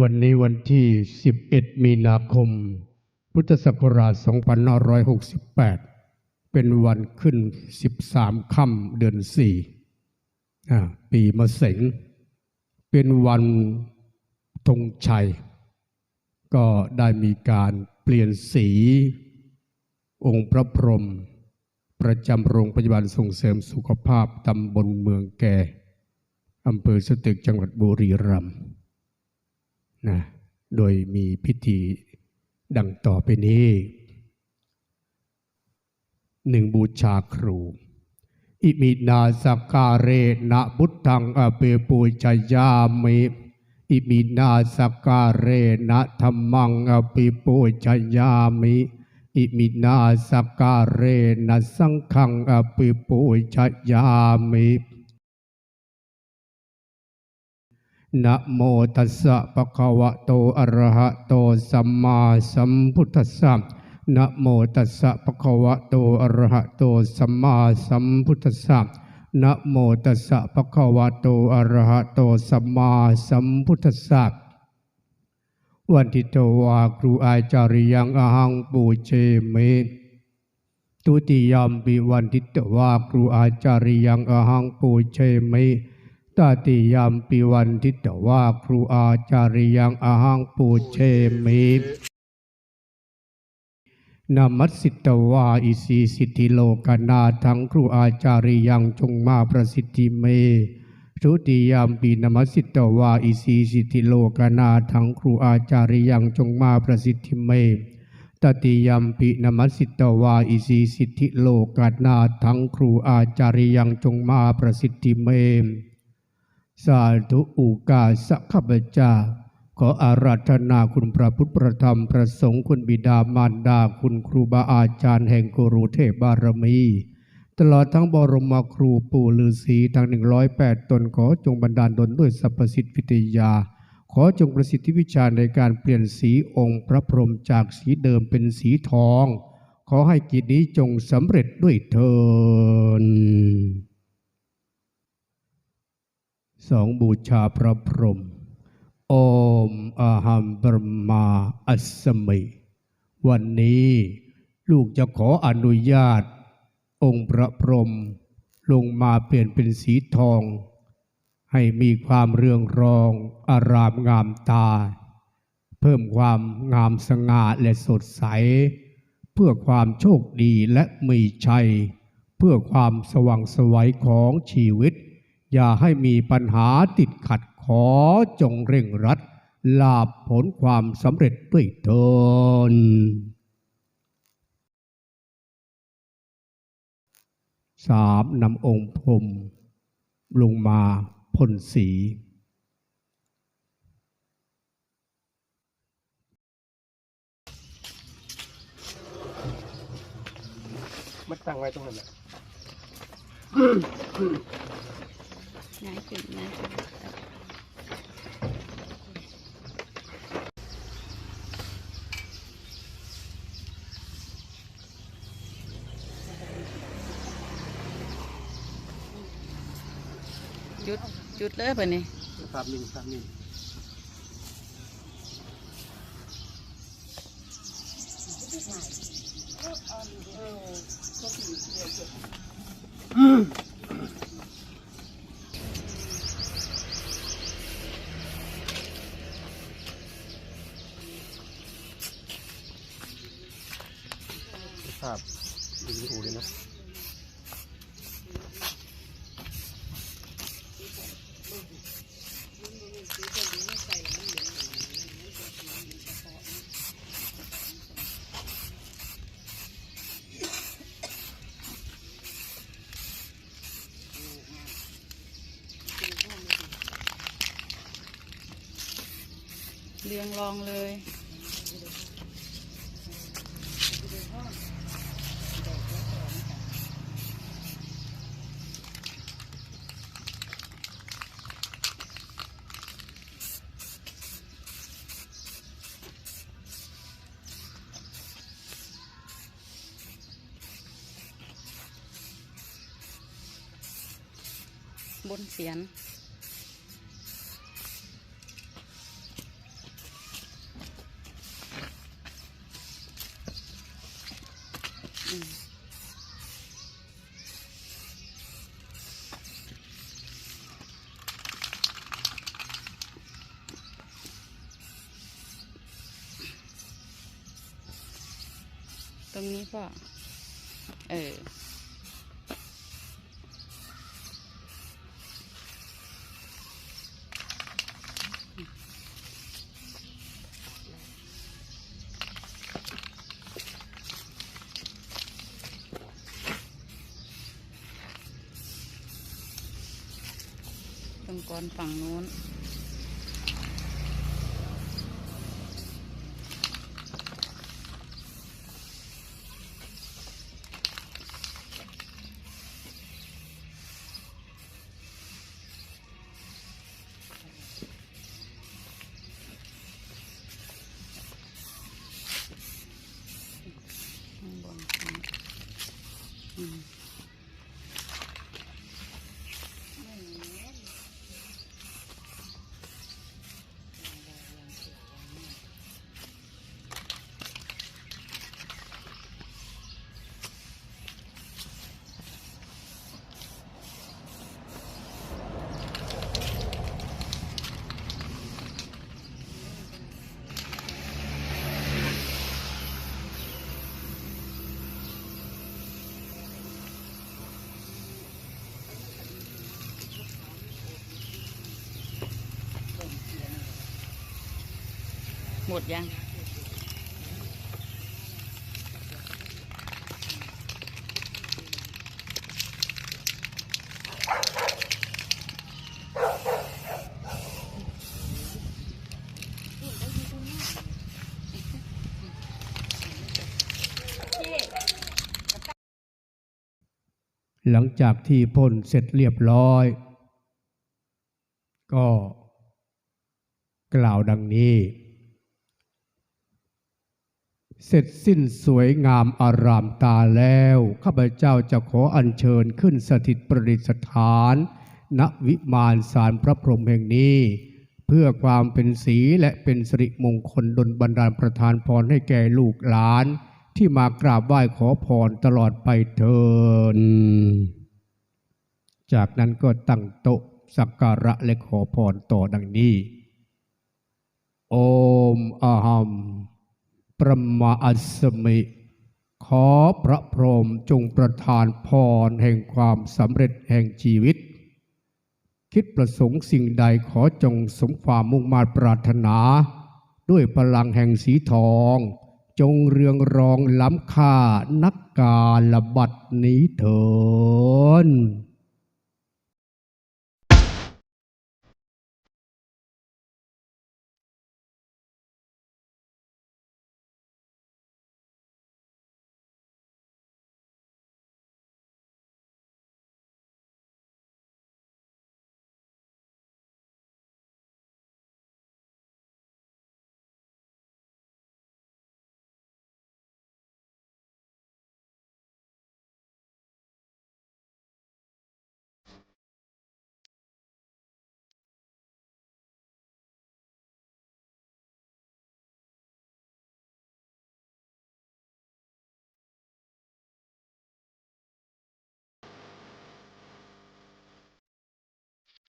วันนี้วันที่ 11 มีนาคม พุทธศักราช 2568 เป็นวันขึ้น 13 ค่ำเดือน 4 ปีมะเสง เป็นวันธงชัย ก็ได้มีการเปลี่ยนสี องค์พระพรหมประจำโรงพยาบาลส่งเสริมสุขภาพตำบลเมืองแก่อำเภอสตึกจังหวัดบุรีรัมย์ นะโดยมีพิธีดังต่อไปนี้หนึ่งบูชาครู อิมินาสกการเรนะบุตังอเปปุจยามิอิมินาสกการเรนะธรรมังอเปปุจยามิอิมินาสกการเรนะสังฆังอเปปุจยามิ นะโมตัสสะปะคะวะโตอะระหะโตสัมมาสัมพุทธัสสะนะโมตัสสะปะคะวะโตอะระหะโตสัมมาสัมพุทธัสสะนะโมตัสสะปะคะวะโตอะระหะโตสัมมาสัมพุทธัสสะวันทิตวาครูอาจาริยังอหังปูเชเมทุติยามปิวันทิตวาครูอาจาริยังอหังปูเชเม ตติยามปิวันทิตว่าครูอาจาริยังอาหังปูเชมินามัสสิตวาอิสีสิทธิโลกนาทั้งครูอาจาริยังจงมาประสิทธิเมทุติยามปีนามัสสิตวาอิสีสิทธิโลกนาทั้งครูอาจาริยังจงมาประสิทธิเมตติยมปินมัสสิตวาอิสีสิทธิโลกนาทั้งครูอาจาริยังจงมาประสิทธิเม สาธุอุกาสักขบเจ้า ขออาราธนาคุณพระพุทธประธรรมประสงค์คุณบิดามารดาคุณครูบาอาจารย์แห่งกุรุเทพบารมี ตลอดทั้งบรมครูปู่ฤาษีทั้ง 108 ตนขอจงบันดาลดลด้วยสรรพสิทธิวิทยา ขอจงประสิทธิวิชาในการเปลี่ยนสีองค์พระพรหมจากสีเดิมเป็นสีทอง ขอให้กิจนี้จงสำเร็จด้วยเถิน สองบูชาพระพรหมโอมอาหัมบรมาอัสสมิ วันนี้ลูกจะขออนุญาต องค์พระพรหมลงมาเปลี่ยนเป็นสีทอง ให้มีความเรืองรอง อารามงามตา เพิ่มความงามสง่าและสดใส เพื่อความโชคดีและมีชัย เพื่อความสว่างสวัยของชีวิต อย่าให้มีปัญหาติดขัดขอจงเร่งรัด ลาบผลความสำเร็จด้วยเถินสามนำองค์พรมลงมาพ่นสี มันตั้งไว้ตรงนั้นแหละ ง่ายขึ้นง่ายขึ้นจุดจุาพวิดีโอเลยนะเรียงรองเลย บนเสียนตรงนี้ก็ เออ ก่อนฝั่งนู้น มดยัง หลังจากที่พ่นเสร็จเรียบร้อย ก็กล่าวดังนี้ เสร็จสิ้นสวยงามอารามตาแล้ว ข้าพเจ้าจะขออัญเชิญขึ้นสถิตประดิษฐาน ณวิมานสารพระพรหมแห่งนี้ เพื่อความเป็นสีและเป็นสิริมงคลดลบันดาลประทานพรให้แก่ลูกหลาน ที่มากราบไหว้ขอพรตลอดไปเถินจากนั้นก็ตั้งโต๊ะสักการะและขอพรต่อดังนี้ โอมอะหัม ประมาอัสมิ ขอพระพรหมจงประทานพรแห่งความสำเร็จแห่งชีวิต คิดประสงค์สิ่งใดขอจงสมความมุ่งมา่ปรารถนา ด้วยพลังแห่งสีทอง จงเรืองรองล้ำค่านักการระบัดนี้เถิน